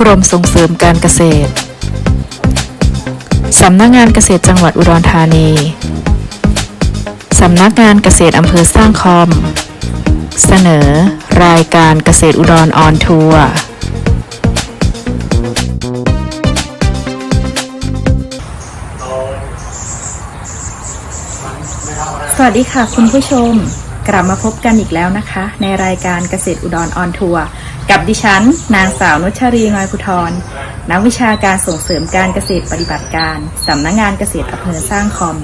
กรมส่งเสริมการเกษตร สำนักงานเกษตรจังหวัดอุดรธานี สำนักงานเกษตรอำเภอสร้างคอม เสนอ รายการเกษตรอุดรออนทัวร์สวัสดีค่ะคุณผู้ชม กลับมาพบกันอีกแล้วนะคะ ในรายการเกษตรอุดรออนทัวร์ กับดิฉัน นางสาวนุชรีงอยพุทรนักวิชาการส่งเสริมการเกษตรปฏิบัติการ สำนักงานเกษตรอำเภอสร้างคอม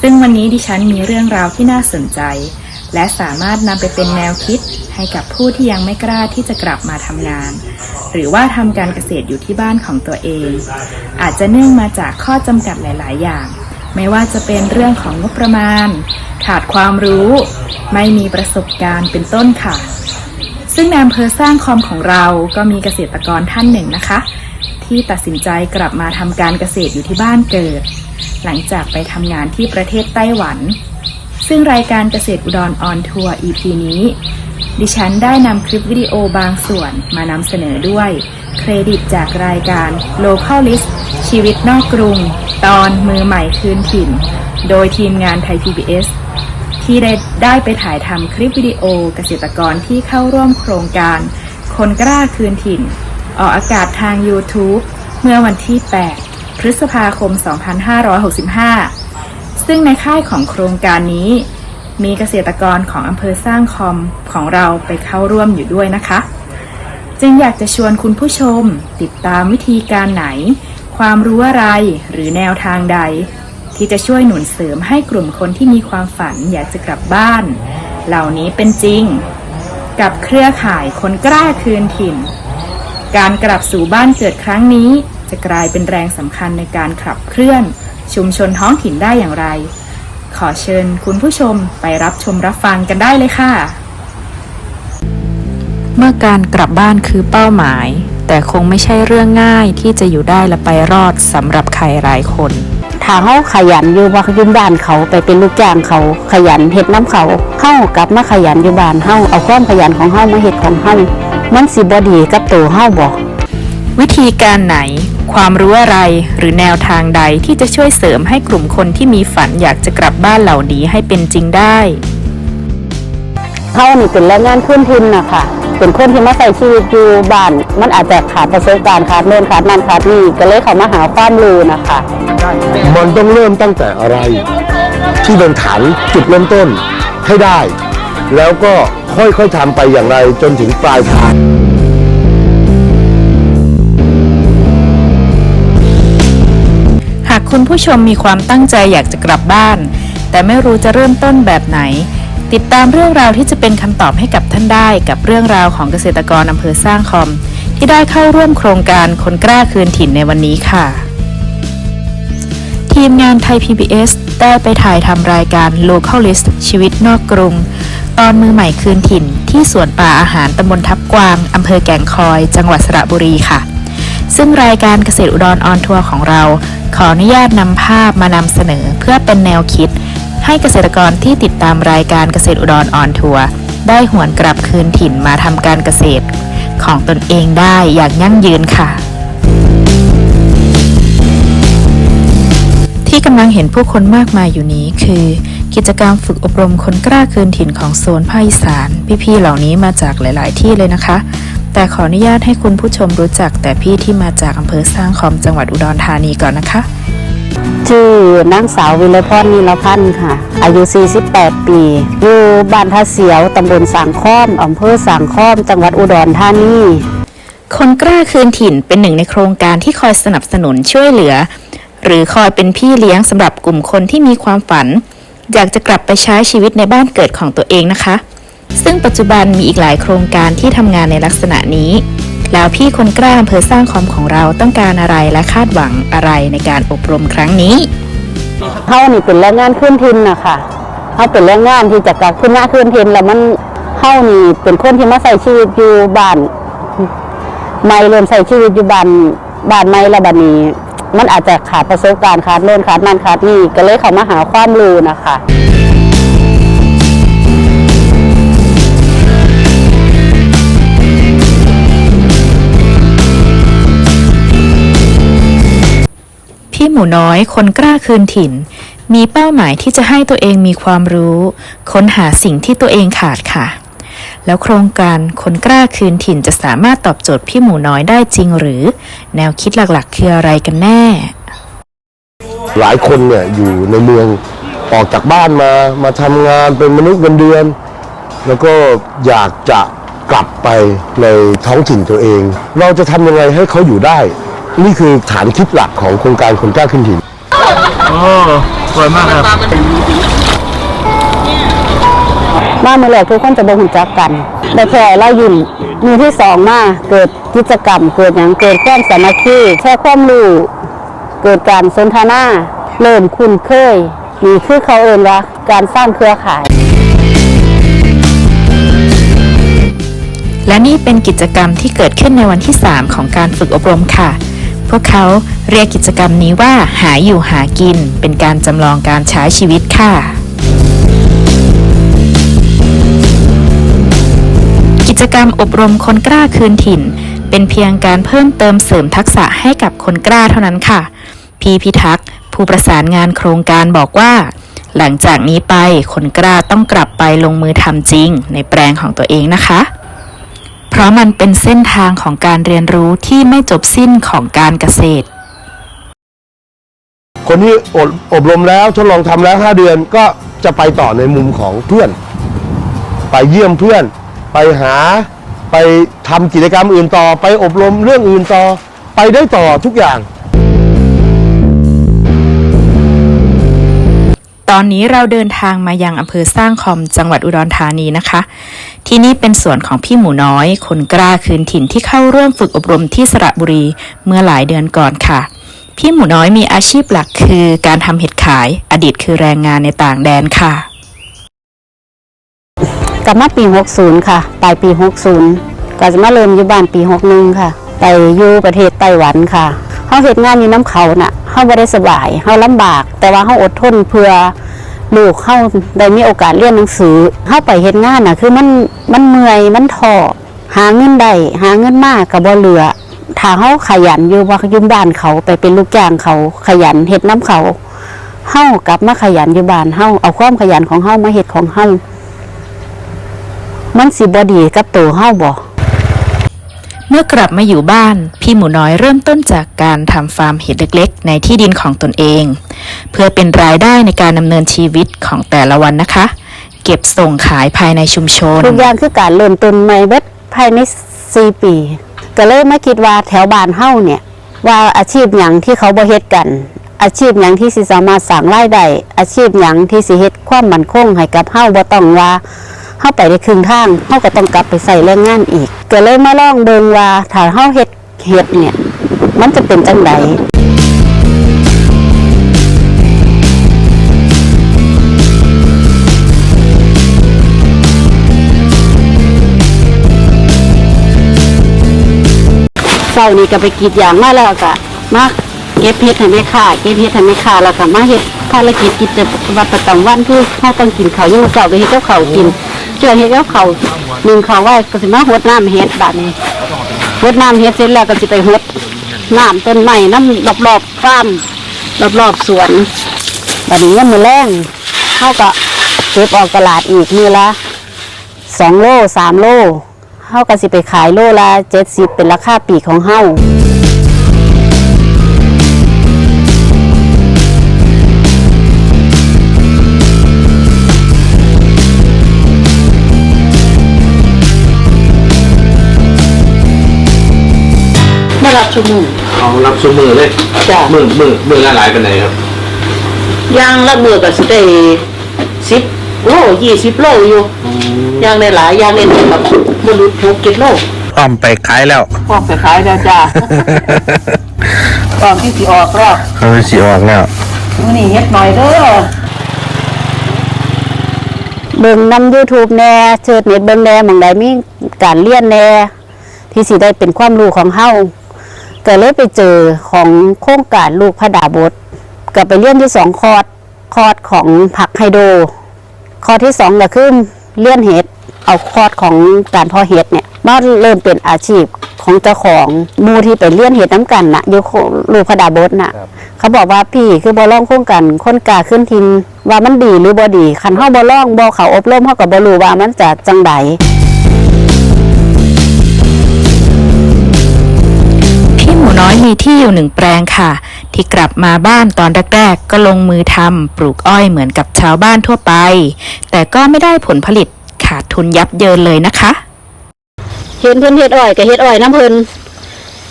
ซึ่งวันนี้ดิฉันมีเรื่องราวที่น่าสนใจ และสามารถนำไปเป็นแนวคิดให้กับผู้ที่ยังไม่กล้าที่จะกลับมาทำงาน หรือว่าทำการเกษตรอยู่ที่บ้านของตัวเอง อาจจะเนื่องมาจากข้อจำกัดหลาย ๆ อย่าง ไม่ว่าจะเป็นเรื่องของงบประมาณ ขาดความรู้ ไม่มีประสบการณ์เป็นต้นค่ะ ซึ่งในอำเภอสร้างคอมของเราก็มีเกษตรกรท่านหนึ่งนะคะ ที่ตัดสินใจกลับมาทำการเกษตรอยู่ที่บ้านเกิด หลังจากไปทำงานที่ประเทศไต้หวัน ซึ่งรายการเกษตรอุดรออนทัวร์ EP นี้ ดิฉันได้นำคลิปวิดีโอบางส่วนมานำเสนอด้วย เครดิตจากรายการ Local List ชีวิตนอกกรุง ตอนมือใหม่คืนถิ่น โดยทีมงานไทย PBS ที่ได้ได้ไปถ่ายทำคลิปวิดีโอเกษตรกรที่เข้าร่วมโครงการ คนกล้าคืนถิ่น ออกอากาศทาง YouTube เมื่อวันที่ 8 พฤษภาคม 2565 ซึ่งในค่ายของโครงการนี้ มีเกษตรกรของอำเภอสร้างคอมของเราไปเข้าร่วมอยู่ด้วยนะคะ จึงอยากจะชวนคุณผู้ชมติดตามวิธีการไหน ความรู้อะไรหรือแนวทางใด ที่จะช่วยหนุนเสริมให้กลุ่มคนที่มีความฝันอยากจะกลับบ้าน เหล่านี้เป็นจริง กับเครือข่ายคนกล้าคืนถิ่น การกลับสู่บ้านเกิดครั้งนี้ จะกลายเป็นแรงสำคัญในการขับเคลื่อน ชุมชนท้องถิ่นได้อย่างไร ขอเชิญคุณผู้ชมไปรับชมรับฟังกันได้เลยค่ะ เมื่อการกลับบ้านคือเป้าหมาย แต่คงไม่ใช่เรื่องง่ายที่จะอยู่ได้และไปรอดสำหรับใครหลายคน ถ้าเฮาขยันอยู่ว่าอยู่บ้านเขาไปเป็นลูกจ้างเขาขยันเฮ็ดน้ำเขาเฮากลับมาขยันอยู่บ้านเฮาเอาความขยันของเฮามาเฮ็ดของเฮามันสิบ่ดีกับตัวเฮาบ่วิธีการไหน ความรู้อะไรหรือแนวทางใดที่จะช่วยเสริมให้กลุ่มคนที่มีฝันอยากจะกลับบ้านเหล่านี้ให้เป็นจริงได้ เฮานี่เป็นแรงงานพื้นถิ่นนะคะเป็นคนที่มาใส่ชีวิตอยู่บ้าน มันอาจจะขาดประสบการณ์ขาดเรื่องขาดนั่นขาดนี่ก็เลยเข้ามาหาความรู้นะคะ มันต้องเริ่มตั้งแต่อะไร ที่เป็นฐานจุดเริ่มต้นให้ได้ แล้วก็ค่อยๆทำไปอย่างไรจนถึงปลายทางหากคุณผู้ชมมีความตั้งใจอยากจะกลับบ้าน แต่ไม่รู้จะเริ่มต้นแบบไหน ติดตามเรื่องราวที่จะเป็นคำตอบให้กับท่านได้กับเรื่องราวของเกษตรกรอำเภอสร้างคอม ที่ได้เข้าร่วมโครงการคนกล้าคืนถิ่นในวันนี้ค่ะ ทีมงานไทย PBS ได้ไปถ่ายทำรายการ Localist ชีวิตนอกกรุง ตอนมือใหม่คืนถิ่น ที่สวนป่าอาหารตำบลทับกวางอำเภอแก่งคอย จังหวัดสระบุรีค่ะ ซึ่งรายการเกษตรอุดรออนทัวร์ของเรา ขออนุญาตนำภาพมานำเสนอเพื่อเป็นแนวคิด ให้เกษตรกรที่ติดตามรายการเกษตรอุดรออนทัวร์ได้หวนกลับคืนถิ่นมาทำการเกษตร ของตนเองได้อย่างยั่งยืนค่ะ ที่กำลังเห็นผู้คนมากมายอยู่นี้คือ กิจกรรมฝึกอบรมคนกล้าคืนถิ่นของโซนภาคอีสาน พี่ๆเหล่านี้มาจากหลาย ๆ ที่เลยนะคะ แต่ขออนุญาตให้คุณผู้ชมรู้จักแต่พี่ที่มาจากอำเภอสร้างคอมจังหวัดอุดรธานีก่อนนะคะ ชื่อนางสาววิไลพรนิลพันธ์ค่ะ อายุ 48 ปี อยู่บ้านท่าเสียวตำบลสางค้อมอำเภอสางค้อม จังหวัดอุดรธานีคนกล้าคืนถิ่นเป็นหนึ่งในโครงการที่คอยสนับสนุนช่วยเหลือ หรือคอยเป็นพี่เลี้ยงสำหรับกลุ่มคนที่มีความฝัน อยากจะกลับไปใช้ชีวิตในบ้านเกิดของตัวเองนะคะ ซึ่งปัจจุบันมีอีกหลายโครงการที่ทำงานในลักษณะนี้ แล้วพี่คนกล้าอำเภอสร้างคอมของเราต้องการอะไรและคาดหวังอะไรในการอบรมครั้งนี้เฮานี่เป็นแรงงานพื้นถิ่นนะคะเฮาเป็นแรงงานที่จะกลับขึ้นมาพื้นถิ่นแล้วมันเฮานี่เป็นคนที่มาใส่ชีวิตอยู่บ้านไม่เริ่มใส่ชีวิตอยู่บ้านบ้านไม่และบัดนี้ มันอาจจะขาดประสบการณ์ขาดเรื่องขาดนั่นขาดนี่ก็เลยเข้ามาหาความรู้นะคะ พี่หมูน้อยคนกล้าคืนถิ่น มีเป้าหมายที่จะให้ตัวเองมีความรู้ ค้นหาสิ่งที่ตัวเองขาดค่ะ แล้วโครงการคนกล้าคืนถิ่นจะสามารถตอบโจทย์พี่หมูน้อยได้จริงหรือ แนวคิดหลักๆ คืออะไรกันแน่ หลายคนเนี่ยอยู่ในเมืองออกจากบ้านมามาทำงานเป็นมนุษย์เงินเดือน แล้วก็อยากจะกลับไปในท้องถิ่นตัวเอง เราจะทำยังไงให้เขาอยู่ได้ นี่คือฐานคิดหลักของโครงการคนกล้าขึ้นถิ่นมาเมื่อแรกทุกคนจะบ่หุ่นจักกัน แต่แค่เรายุ่นมือที่สองมาเกิดกิจกรรม เกิดอย่างเกิดความสามัคคีแช่ความรู้เกิดการสนทนาเริ่มคุ้นเคยนี่คือเขาเอ่นว่าการสร้างเครือข่าย และนี่เป็นกิจกรรมที่เกิดขึ้นในวันที่ 3 ของการฝึกอบรมค่ะ พวกเขาเรียกกิจกรรมนี้ว่าหาอยู่หากิน เป็นการจำลองการใช้ชีวิตค่ะกิจกรรมอบรมคนกล้าคืนถิ่น เป็นเพียงการเพิ่มเติมเสริมทักษะให้กับคนกล้าเท่านั้นค่ะ พี่พิทักษ์ผู้ประสานงานโครงการบอกว่า หลังจากนี้ไปคนกล้าต้องกลับไปลงมือทำจริงในแปลงของตัวเองนะคะ ราะมันเป็นเส้นทางของการเรียนรู้ที่ไม่จบสิ้นของการเกษตร คนที่อบอบรมแล้วทดลองทำแล้ว 5 เดือนก็จะไปต่อในมุมของเพื่อน ไปเยี่ยมเพื่อน ไปหาไปทำกิจกรรมอื่นต่อ ไปอบรมเรื่องอื่นต่อ ไปได้ต่อทุกอย่าง ตอนนี้เราเดินทางมายังอำเภอสร้างคอมจังหวัดอุดรธานีนะคะ ที่นี่เป็นส่วนของพี่หมูน้อย คนกล้าคืนถิ่นที่เข้าร่วมฝึกอบรมที่สระบุรีเมื่อหลายเดือนก่อนค่ะ พี่หมูน้อยมีอาชีพหลักคือการทำเห็ดขาย อดีตคือแรงงานในต่างแดนค่ะกลับมาปี 60 ค่ะ ปลายปี 60ก็จะมาเริ่มอยู่บ้านปี 61 ค่ะ ไปอยู่ประเทศไต้หวันค่ะเฮาเฮ็ดงานอยู่น้ำเขาน่ะเฮาบ่ได้สบายเฮาลำบาก แต่ว่าเฮาอดทนเพื่อลูกเฮาได้มีโอกาสเรียนหนังสือเฮาไปเฮ็ดงานน่ะ คือมันมันเมื่อยมันท้อหาเงินได้หาเงินมากก็บ่เหลือถ้าเฮาขยันอยู่ว่ายู่บ้านเขาไปเป็นลูกจ้างเขาขยันเฮ็ดน้ำเขาเฮากลับมาขยันอยู่บ้านเฮาเอาความขยันของเฮามาเฮ็ดของเฮามันสิบดีกับตัวเฮาบ่ เมื่อกลับมาอยู่บ้าน พี่หมูน้อยเริ่มต้นจากการทำฟาร์มเห็ดเล็ก ๆ ในที่ดินของตนเอง เพื่อเป็นรายได้ในการดำเนินชีวิตของแต่ละวันนะคะ เก็บส่งขายภายในชุมชนทุกอย่างคือการเริ่มต้นใหม่เบิดภายใน4ปี ก็เลยมาคิดว่าแถวบ้านเฮ้าเนี่ย ว่าอาชีพหยังที่เขาบ่เฮ็ดกัน อาชีพหยังที่สิสามารถสร้างรายได้อาชีพหยังที่สิเฮ็ดความมั่นคงให้กับเฮ้าบ่ต้องว่า เฮาไปได้ครึ่งทางเฮาก็ต้องกลับไปใส่แรงงานอีกก็เลยมาลองเบิงว่าถ้าเฮาเฮ็ดเฮ็ดเนี่ย มันจะเป็นจังไดเช้านี้ก็ไปกรีดยางมาแล้วก็มาเก็บเพชรให้แม่ค้าเก็บเพชรให้แม่ค้าแล้วก็มาเฮ็ดภารกิจกิจวัตรประจำวันคือเฮาต้องกินข้าวยามมื้อเช้าก็เฮ็ดกับข้าวกิน เจอเฮ็ดกับข้าหนึ่งเขาวไว้ก็สิมาหดน้ำเฮ็ดบัดนี้หดน้ำเฮ็ดเสร็จแล้วก็สิไปหดน้ำต้นไม้น้ำรอบๆฟาร์มรอบๆสวนบัดนี้ยามมื้อแรงเฮาก็เก็บออกตลาดอีกมือละสองโลสามโลเฮาก็สิไปขายโลละ70เป็นราคาปีกของเฮา มารับชั่วโมงเอารับซุมือเลยจ้ะมือมือมือละหลายเป็นไหนครับย่างละมือก็สิได้10โล20โลอยู่ย่างได้หลายย่างได้ถึงแบบบ่รู้6 7โลพร้อมไปขายแล้วพร้อมไปขายแล้วจ้าพร้อมที่สิออกแล้วเขาสิออกแล้วมื้อนี้เฮ็ดหน่อยเด้อเบิ่งนำ YouTube แน่เชิดเน็ตเบิ่งแน่หม่องใดมีการเรียนแน่ที่สิได้เป็นความรู้ของเฮา ก็เลยไปเจอของโครงการลูกพระดาบทก็ไปเรียนที่สองคอร์สคอร์สของผักไฮโดรคอร์สที่สองก็คือเลี้ยนเห็ดเอาคอร์สของการเพาะเห็ดเนี่ยมาเริ่มเป็นอาชีพของเจ้าของหมูที่ไปเลี้ยนเห็ดน้ำกันนะอยู่โคลูกพดาบดน่ะ เขาบอกว่าพี่คือบ่ล่องโครงกันคนกล้าขึ้นทินว่ามันดีหรือบ่ดีคันเฮาบ่ล่องบ่เขาอบรมเฮาก็บ่รู้ว่ามันจะจังได น้อยมีที่อยู่หนึ่งแปลงค่ะ ที่กลับมาบ้านตอนแรกๆก็ลงมือทำปลูกอ้อยเหมือนกับชาวบ้านทั่วไป แต่ก็ไม่ได้ผลผลิตขาดทุนยับเยินเลยนะคะ เห็นเพิ่นเฮ็ดอ้อยก็เฮ็ดอ้อยน้ำเพิ่น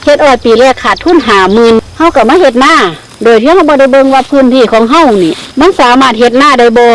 เฮ็ดอ้อยปีแรกขาดทุน50,000เฮาก็มาเฮ็ดหน้า โดยที่เฮาบ่ได้เบิ่งว่าพื้นที่ของเฮานี่ มันสามารถเฮ็ดหน้าได้บ่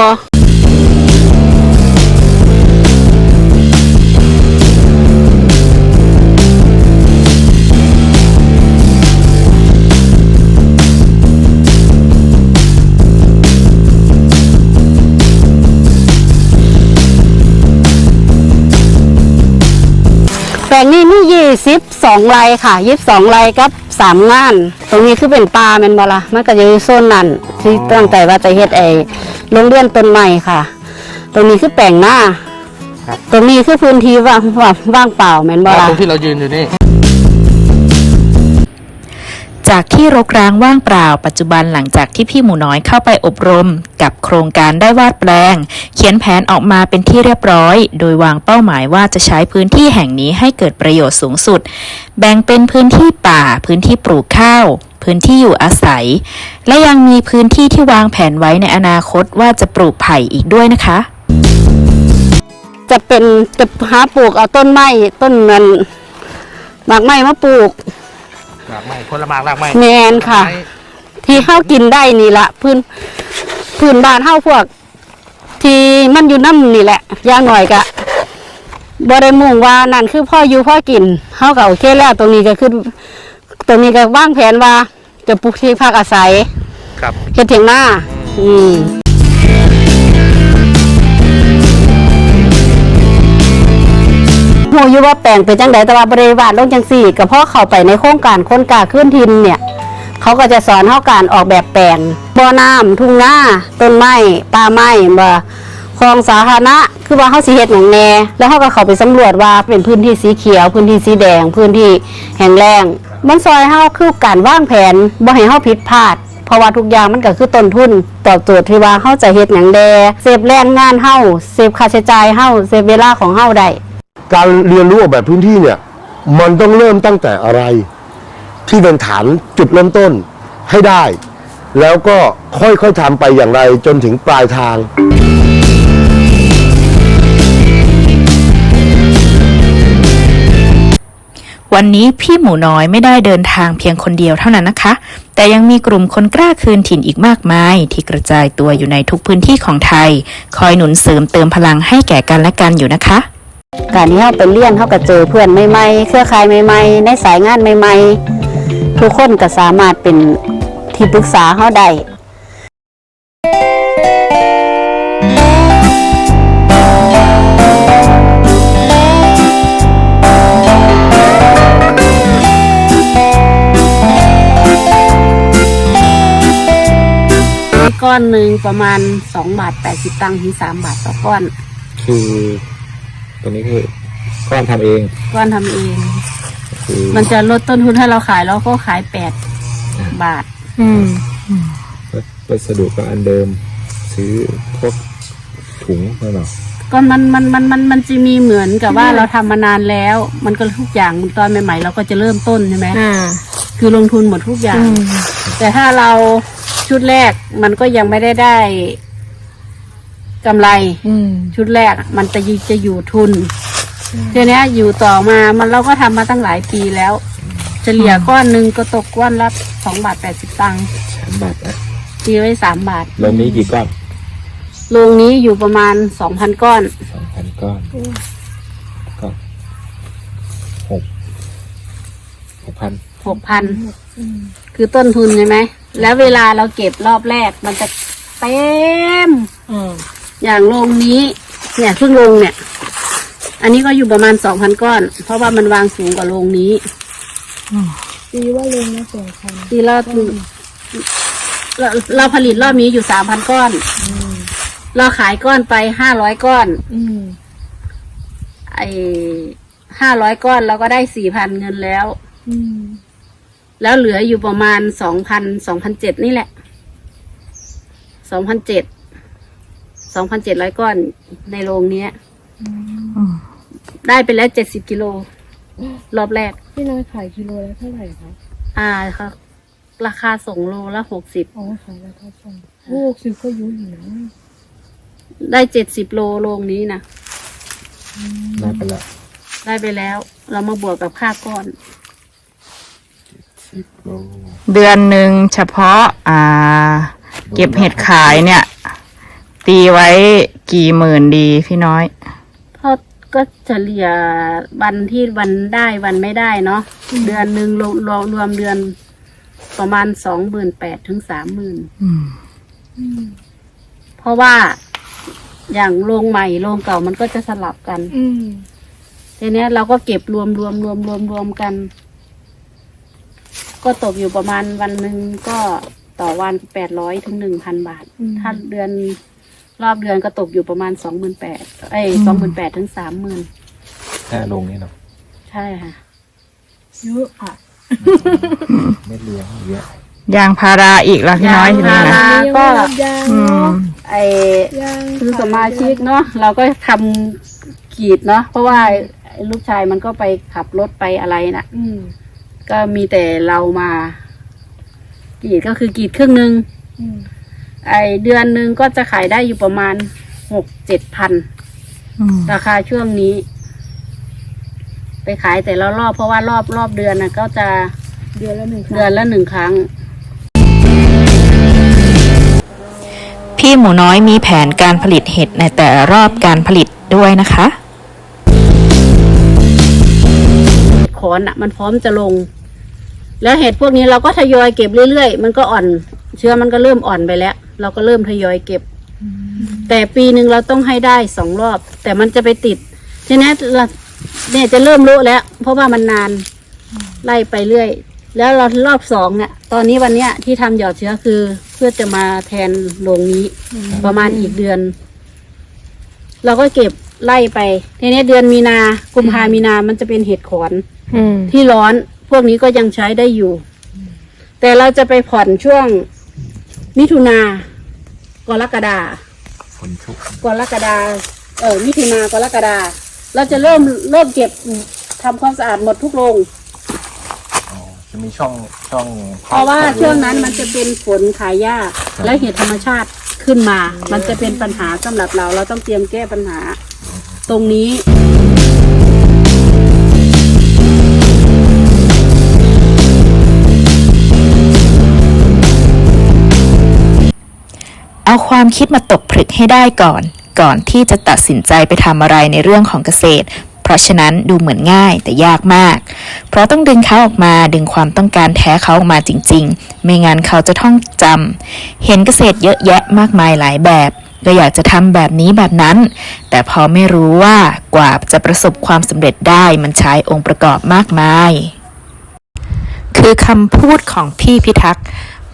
ลงนี้มียี่สิบสองไร่ค่ะยี่สิบสองไร่กับสามงาน ตรงนี้คือเป็นป่าแม่นบ่ละมันก็จะอยู่โซนนั้นที่ตั้งใจว่าจะเฮ็ดไอ้โรงเรียนต้นใหม่ค่ะ ตรงนี้คือแปลงหน้า ตรงนี้คือพื้นที่ว่างว่างว่างเปล่าแม่นบ่ละตรงที่เรายืนอยู่นี่ จากที่รกร้างว่างเปล่า ปัจจุบันหลังจากที่พี่หมูน้อยเข้าไปอบรม กับโครงการได้วาดแปลง เขียนแผนออกมาเป็นที่เรียบร้อย โดยวางเป้าหมายว่าจะใช้พื้นที่แห่งนี้ให้เกิดประโยชน์สูงสุด แบ่งเป็นพื้นที่ป่า พื้นที่ปลูกข้าว พื้นที่อยู่อาศัย และยังมีพื้นที่ที่วางแผนไว้ในอนาคตว่าจะปลูกไผ่อีกด้วยนะคะ จะเป็นจะหาปลูกเอาต้นไม้ต้นเงินหมากไม้มาปลูก รากไม้คนละหมากรากไม้แมนค่ะ ไม้ที่เฮากินได้นี่ละพื้นพื้นบ้านเฮาพวก ที่มันอยู่น้ำนี่แหละอย่างหน่อยกะบ่ได้มุ่งว่านั่นคือพ่ออยู่พ่อกินเฮาก็โอเคแล้วตรงนี้ก็คือ ตรงนี้ก็วางแผนว่าจะปลูกที่พักอาศัยครับ เฮ็ดเถียงหน้า อืม หูอยู่ว่าแปลงเป็นจังไดแต่ว่าบริวารลงจังสี่ก็เพราะเข้าไปในโครงการคนก้าขึ้นทินเนี่ยเขาก็จะสอนเฮาการออกแบบแปลงบ่อน้ำทุ่งนาต้นไม้ป่าไม้บ่คลองสาธารณะคือว่าเฮาสิเฮ็ดหยังแหน่แล้วเฮาก็เข้าไปสำรวจว่าเป็นพื้นที่สีเขียว พื้นที่สีแดง พื้นที่แห้งแล้งมันซอยเฮาคือการวางแผนบ่ให้เฮาผิดพลาดเพราะว่าทุกอย่างมันก็คือต้นทุนตอบโจทย์ที่ว่าเฮาจะเฮ็ดหยังแดเซฟแรงงานเฮาเซฟค่าใช้จ่ายเฮาเซฟเวลาของเฮาได้ การเรียนรู้ออกแบบพื้นที่เนี่ยมันต้องเริ่มตั้งแต่อะไร ที่เป็นฐานจุดเริ่มต้นให้ได้ แล้วก็ค่อยๆทำไปอย่างไรจนถึงปลายทางวันนี้พี่หมูน้อยไม่ได้เดินทางเพียงคนเดียวเท่านั้นนะคะ แต่ยังมีกลุ่มคนกล้าคืนถิ่นอีกมากมาย ที่กระจายตัวอยู่ในทุกพื้นที่ของไทย คอยหนุนเสริมเติมพลังให้แก่กันและกันอยู่นะคะ การที่เฮาไปเรียนเฮาก็เจอเพื่อนใหม่ๆ เครือข่ายใหม่ๆ ในสายงานใหม่ๆ ทุกคนก็สามารถเป็นที่ปรึกษาเฮาได้ก้อนหนึ่งประมาณ2บาท80ตังค์ถึง3บาทต่อก้อน คือ ตัวนี้คือก้อนทำเองก้อนทำเอง คือ มันจะลดต้นทุนให้เราขายแล้วก็ขายแปดบาทวัสดุก็อันเดิม ซื้อพวกถุงนั่นหรอก็มันมันมันมันมันจะมีเหมือนกับว่าเราทำมานานแล้ว มันก็ทุกอย่างตอนใหม่ๆเราก็จะเริ่มต้นใช่ไหมคือลงทุนหมดทุกอย่างแต่ถ้าเราชุดแรกมันก็ยังไม่ได้ได้ กำไรชุดแรกอะมันจะอยู่จะอยู่ทุนทีเนี้ยอยู่ต่อมามันเราก็ทำมาตั้งหลายปีแล้ว เฉลี่ยก้อนหนึ่งก็ตกก้อนละสองบาทแปดสิบตังค์สามบาทนะตีไว้สามบาทลงนี้กี่ก้อนโรงนี้อยู่ประมาณสองพันก้อน สองพันก้อนก็หกหกพันหกพันคือต้นทุนใช่ไหม แล้วเวลาเราเก็บรอบแรกมันจะเต็ม อ ย่างโรงนี้ เนี่ยเพิ่งลงเนี่ย อันนี้ก็อยู่ประมาณสองพันก้อน เพราะว่ามันวางสูงกว่าโรงนี้ตีว่าโรงละสองพันตีละเราเราผลิตรอบนี้อยู่สามพันก้อน เราขายก้อนไปห้าร้อยก้อนไอ้ห้าร้อยก้อนเราก็ได้สี่พันเงินแล้วอืมแล้วเหลืออยู่ประมาณสองพันสองพันเจ็ดนี่แหละสองพันเจ็ด สองพันเจ็ดร้อยก้อนในโรงเนี้ย ได้ไปแล้วเจ็ดสิบกิโล รอบแรก พี่น้อยขายกิโลละเท่าไหร่คะอ่าค่ะราคาส่งโลละหกสิบอ๋อขายราคาส่งโอ้สิบก็อยุ่อยู่นะได้เจ็ดสิบโลโรงนี้นะได้ไปแล้วได้ไปแล้ว เรามาบวกกับค่าก้อนสิบโลเดือนหนึ่งเฉพาะ อ่า เก็บเห็ดขายเนี่ย ตีไว้กี่หมื่นดีพี่น้อย เพราะก็เฉลี่ยวันที่วันได้วันไม่ได้เนาะเดือนหนึ่งรวมรวมรวมเดือนประมาณสองหมื่นแปดถึงสามหมื่นอืมเพราะว่าอย่างโรงใหม่โรงเก่ามันก็จะสลับกัน อืมทีเนี้ยเราก็เก็บรวมรวมรวมรวมรวมกัน ก็ตกอยู่ประมาณวันหนึ่งก็ต่อวันแปดร้อยถึงหนึ่งพันบาทถ้าเดือน รอบเดือนก็ตกอยู่ประมาณสองหมื่นแปดเอ้ยสองหมื่นแปดถึงสามหมื่นแค่ลงนี่เนาะใช่ค่ะเยอะอะเม็ดเลี้ยงเยอะยางพาราอีกแล้วพี่น้อยทีนี้ยางพานะรายังก็ไม่รับยางอืมเนาะไอยางคือสมาชิกเนาะเราก็ทำขีดเนาะเพราะว่าไอ้ลูกชายมันก็ไปขับรถไปอะไรน่ะอืมก็มีแต่เรามากรีดก็คือกรีดครึ่งหนึ่งอืม ไอเดือนหนึ่งก็จะขายได้อยู่ประมาณหกเจ็ดพันอืมราคาช่วงนี้ ไปขายแต่ละรอบเพราะว่ารอบรอบเดือนนะก็จะเดือนละหนึ่งครั้ง เดือนละหนึ่งครั้ง พี่หมูน้อยมีแผนการผลิตเห็ดในแต่ละรอบการผลิตด้วยนะคะ ขอนอะ มันพร้อมจะลง แล้วเห็ดพวกนี้เราก็ทยอยเก็บเรื่อยๆ มันก็อ่อน เชื้อมันก็เริ่มอ่อนไปแล้ว เราก็เริ่มทยอยเก็บ แต่ปีหนึ่งเราต้องให้ได้สองรอบ แต่มันจะไปติดทีนี้เราเนี่ยจะเริ่มรู้แล้ว เพราะว่ามันนานไล่ไปเรื่อย แล้วเรารอบสองเนี่ย ตอนนี้วันเนี้ยที่ทำหยอดเชื้อคือ เพื่อจะมาแทนโรงนี้ ประมาณอีกเดือน เราก็เก็บไล่ไปทีนี้เดือนมีนากุมภามีนามันจะเป็นเห็ดขอนอืมที่ร้อน พวกนี้ก็ยังใช้ได้อยู่ แต่เราจะไปผ่อนช่วง มิถุนากรกฎาฝนชุกกรกฎาเออมิถุนากรกฎาเราจะเริ่มเริ่มเก็บทำความสะอาดหมดทุกโรงอ๋อจะมีช่องช่องเพราะว่าช่วงนั้นมันจะเป็นฝนขายยากและเหตุธรรมชาติขึ้นมา มันจะเป็นปัญหาสำหรับเรา เราต้องเตรียมแก้ปัญหา ตรงนี้ ความคิดมาตกผลึกให้ได้ก่อน ก่อนที่จะตัดสินใจไปทำอะไรในเรื่องของเกษตร เพราะฉะนั้นดูเหมือนง่ายแต่ยากมาก เพราะต้องดึงเขาออกมาดึงความต้องการแท้เขาออกมาจริง ๆ ไม่งั้นเขาจะท่องจำเห็นเกษตรเยอะแยะมากมายหลายแบบก็อยากจะทำแบบนี้แบบนั้น แต่พอไม่รู้ว่ากว่าจะประสบความสำเร็จได้มันใช้องค์ประกอบมากมาย คือคำพูดของพี่พิทักษ์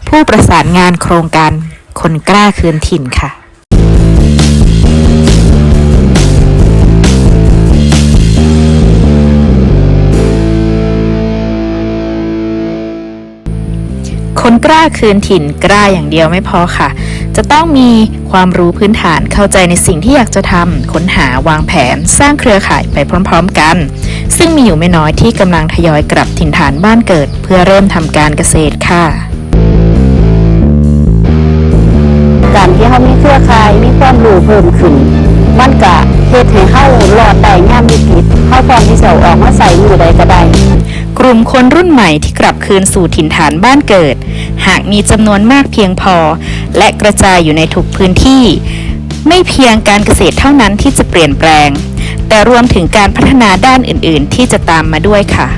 ผู้ประสานงานโครงการ คนกล้าคืนถิ่นค่ะคนกล้าคืนถิ่นกล้าอย่างเดียวไม่พอค่ะ จะต้องมีความรู้พื้นฐานเข้าใจในสิ่งที่อยากจะทำค้นหาวางแผน สร้างเครือข่ายไปพร้อม ๆ กัน ซึ่งมีอยู่ไม่น้อยที่กำลังทยอยกลับถิ่นฐานบ้านเกิด เพื่อเริ่มทำการเกษตรค่ะ ที่เขามีเครือข่ายมีความรู้เพิ่มขึ้น มันก็เฮ็ดให้เข้าหลอดได้ยามวิกฤตเขาพร้อมที่จะเอาออกมาใส่มือใดก็ได้กลุ่มคนรุ่นใหม่ที่กลับคืนสู่ถิ่นฐานบ้านเกิด หากมีจำนวนมากเพียงพอ และกระจายอยู่ในทุกพื้นที่ ไม่เพียงการเกษตรเท่านั้นที่จะเปลี่ยนแปลง แต่รวมถึงการพัฒนาด้านอื่น ๆ ที่จะตามมาด้วยค่ะ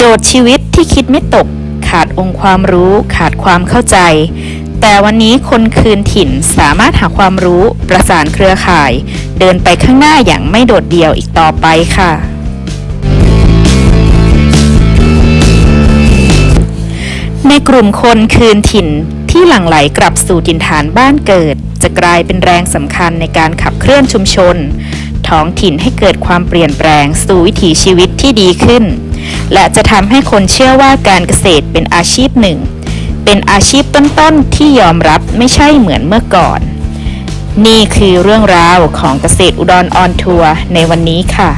จทย์ชีวิตที่คิดไม่ตก ขาดองค์ความรู้ ขาดความเข้าใจ แต่วันนี้คนคืนถิ่นสามารถหาความรู้ประสานเครือข่าย เดินไปข้างหน้าอย่างไม่โดดเดี่ยวอีกต่อไปค่ะ ในกลุ่มคนคืนถิ่นที่หลั่งไหลกลับสู่ถิ่นฐานบ้านเกิด จะกลายเป็นแรงสำคัญในการขับเคลื่อนชุมชน ท้องถิ่นให้เกิดความเปลี่ยนแปลงสู่วิถีชีวิตที่ดีขึ้น และจะทำให้คนเชื่อว่าการเกษตรเป็นอาชีพหนึ่ง เป็นอาชีพต้นๆที่ยอมรับไม่ใช่เหมือนเมื่อก่อน นี่คือเรื่องราวของเกษตรอุดรออนทัวร์ในวันนี้ค่ะ